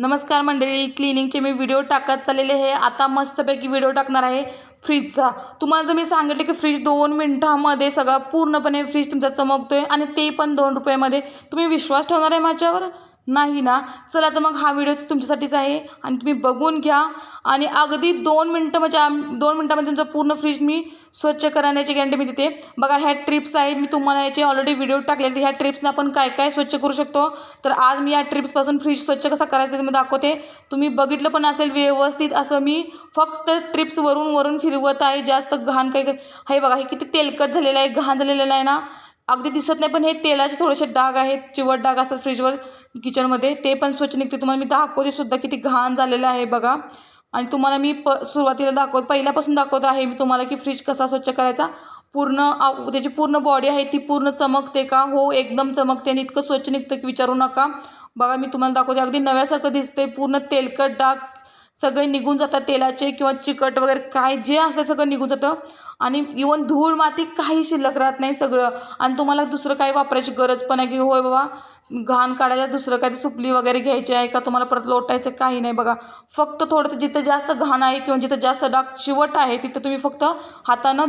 नमस्कार मंडळी क्लिनिंगचे मी व्हिडिओ टाकत चाललेले हे आता मस्तपैकी व्हिडिओ टाकणार आहे फ्रीजचा तुम्हाला जर मी सांगितलं की फ्रीज दोन मिनटामध्ये सगळा पूर्णपणे फ्रीज तुमचा आहे आणि ते पण दोन रुपयामध्ये तुम्ही विश्वास ठेवणार आहे माझ्यावर? नाही ना? चला तर मग हा व्हिडिओ तुमच्यासाठीच आहे आणि तुम्ही बघून घ्या. आणि अगदी दोन मिनटं म्हणजे आम दोन मिनटामध्ये तुमचं पूर्ण फ्रीज मी स्वच्छ करण्याची गॅरंटी मी देते. बघा ह्या ट्रिप्स आहेत. मी तुम्हाला याचे ऑलरेडी व्हिडिओ टाकलेले ह्या ट्रिप्सनं आपण काय काय स्वच्छ करू शकतो? तर आज मी या ट्रिप्सपासून फ्रीज स्वच्छ कसा करायचा ते मी दाखवते. तुम्ही बघितलं पण असेल व्यवस्थित असं मी फक्त ट्रिप्स वरून वरून फिरवत आहे. जास्त घाण काही हे बघा हे किती तेलकट झालेलं आहे घाण झालेलं आहे ना? अगदी दिसत नाही पण हे तेलाचे थोडेसे डाग आहेत चिवट डाग असतात फ्रीजवर किचनमध्ये. ते पण स्वच्छ निघते. तुम्हाला मी दाखवते सुद्धा किती घाण झालेलं आहे बघा. आणि तुम्हाला मी प सुरुवातीला दाखवत पहिल्यापासून दाखवत आहे मी तुम्हाला की फ्रीज कसा स्वच्छ करायचा. पूर्ण त्याची पूर्ण बॉडी आहे ती पूर्ण चमकते का? हो एकदम चमकते आणि इतकं स्वच्छ निघतं की विचारू नका. बघा मी तुम्हाला दाखवते. अगदी नव्यासारखं दिसते पूर्ण तेलकट डाग सगळे निघून जातात तेलाचे किंवा चिकट वगैरे काय जे असतं सगळं निघून जातं. आणि इवन धूळ माती काही शिल्लक राहत नाही सगळं. आणि तुम्हाला दुसरं काही वापरायची गरज पण आहे की होय बाबा घाण काढायला दुसरं काही सुपली वगैरे घ्यायची आहे का? तुम्हाला परत लोटायचं काही नाही बघा. फक्त थोडंसं जिथं जास्त घाण आहे किंवा जिथं जास्त डाग चिवट आहे तिथं तुम्ही फक्त हातानं